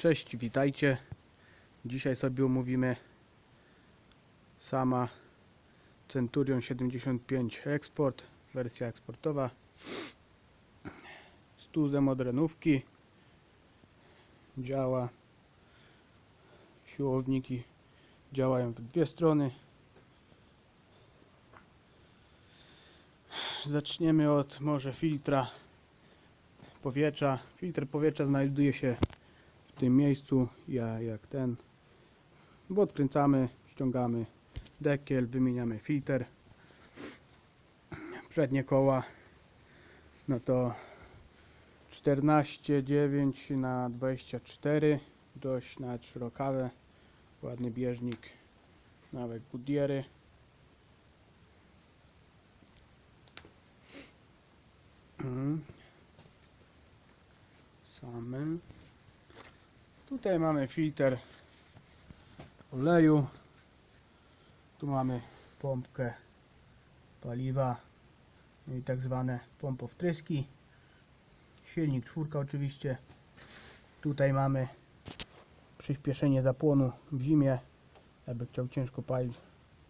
Cześć, witajcie. Dzisiaj sobie omówimy sama Centurion 75 Export, wersja eksportowa. Z tuzem od renówki. Działa. Siłowniki działają w dwie strony. Zaczniemy od może filtra powietrza. Filtr powietrza znajduje się tym miejscu, ja, jak ten. Bo odkręcamy, ściągamy dekiel, wymieniamy filtr. Przednie koła, no to 14,9 na 24, dość nawet szerokawe, ładny bieżnik, nawet Goodyeary. Tutaj mamy filtr oleju. Tu mamy pompkę paliwa i tak zwane pompowtryski. Silnik czwórka oczywiście. Tutaj mamy przyspieszenie zapłonu w zimie. Jakby chciał ciężko palić,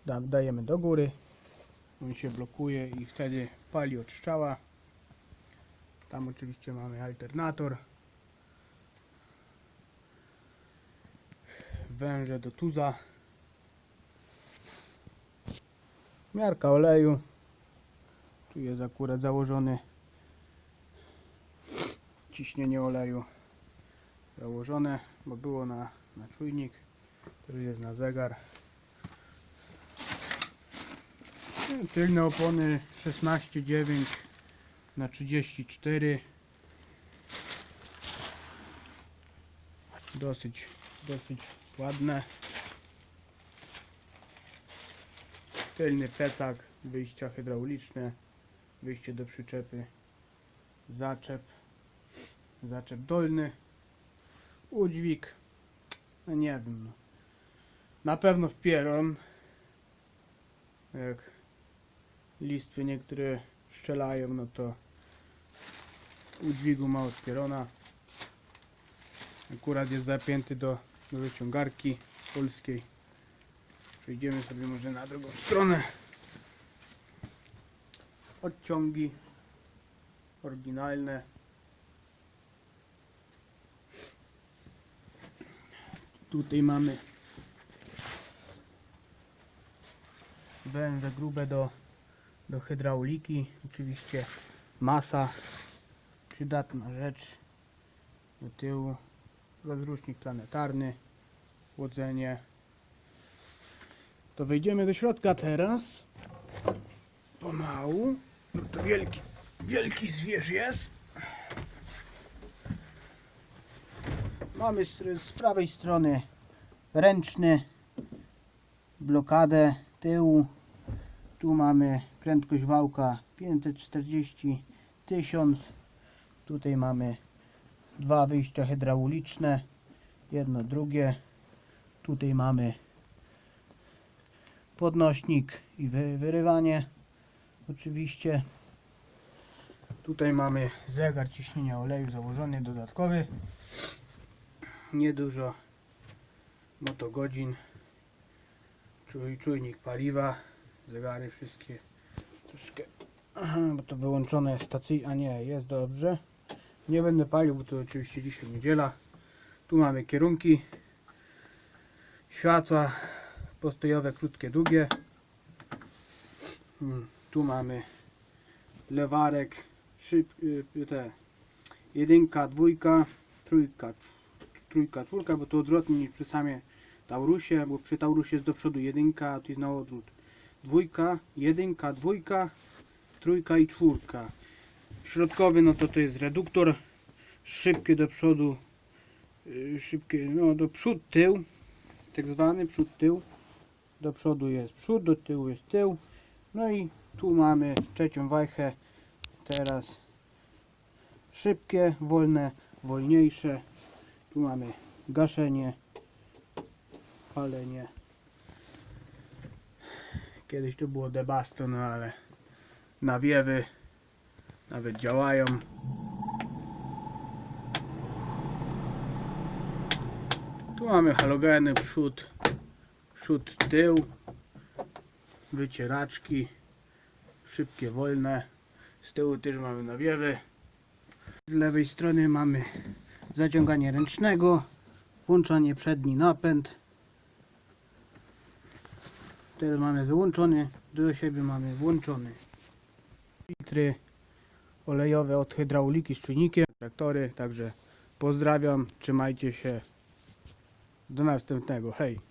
da- dajemy do góry. On się blokuje i wtedy pali od strzała. Tam oczywiście mamy alternator. Węże do tuza. Miarka oleju. Tu jest akurat założony ciśnienie oleju założone, bo było na, na czujnik, który jest na zegar. No, Tylne opony 16,9 na 34 dosyć dosyć ładne tylny plecak wyjścia hydrauliczne wyjście do przyczepy zaczep zaczep dolny udźwig no nie wiem no. na pewno w pieron jak listwy niektóre strzelają no to udźwigu ma od pierona akurat jest zapięty do, do wyciągarki polskiej przejdziemy sobie może na drugą stronę. Odciągi oryginalne. Tutaj mamy węże grube do, do hydrauliki. Oczywiście masa. Przydatna rzecz do tyłu rozrusznik planetarny chłodzenie. To wejdziemy do środka teraz. Pomału. No to wielki wielki zwierz jest. Mamy z, z prawej strony ręczny blokadę tyłu tu mamy prędkość wałka 540 1000 tutaj mamy dwa wyjścia hydrauliczne jedno drugie. Tutaj mamy podnośnik i wy, wyrywanie oczywiście. Tutaj mamy zegar ciśnienia oleju założony dodatkowy. Niedużo motogodzin czuj, czujnik paliwa zegary wszystkie troszkę bo to wyłączone jest stacji a nie jest dobrze nie będę palił, bo to oczywiście dzisiaj niedziela. Tu mamy kierunki. Światła postojowe, krótkie, długie. Mm, Tu mamy lewarek, szyb, y, te jedynka, dwójka, trójka, trójka, czwórka, bo to odwrotnie niż przy samie Taurusie, bo przy Taurusie jest do przodu jedynka, a tu jest na odwrót. Dwójka, jedynka, dwójka, trójka i czwórka. Środkowy no to to jest reduktor. Szybkie do przodu yy, szybkie no do przód tył. Tak zwany przód tył. Do przodu jest przód do tyłu jest tył. No i tu mamy trzecią wajchę. Teraz szybkie wolne wolniejsze. Tu mamy gaszenie palenie. Kiedyś to było debasto no ale nawiewy nawet działają. Tu mamy halogeny, przód, przód, tył, wycieraczki, szybkie, wolne. Z tyłu też mamy nawiewy. Z lewej strony mamy zaciąganie ręcznego, włączanie przedni napęd. Teraz mamy wyłączony, do siebie mamy włączony. Filtry olejowe od hydrauliki z czujnikiem, traktory, także pozdrawiam, trzymajcie się. Do następnego, hej!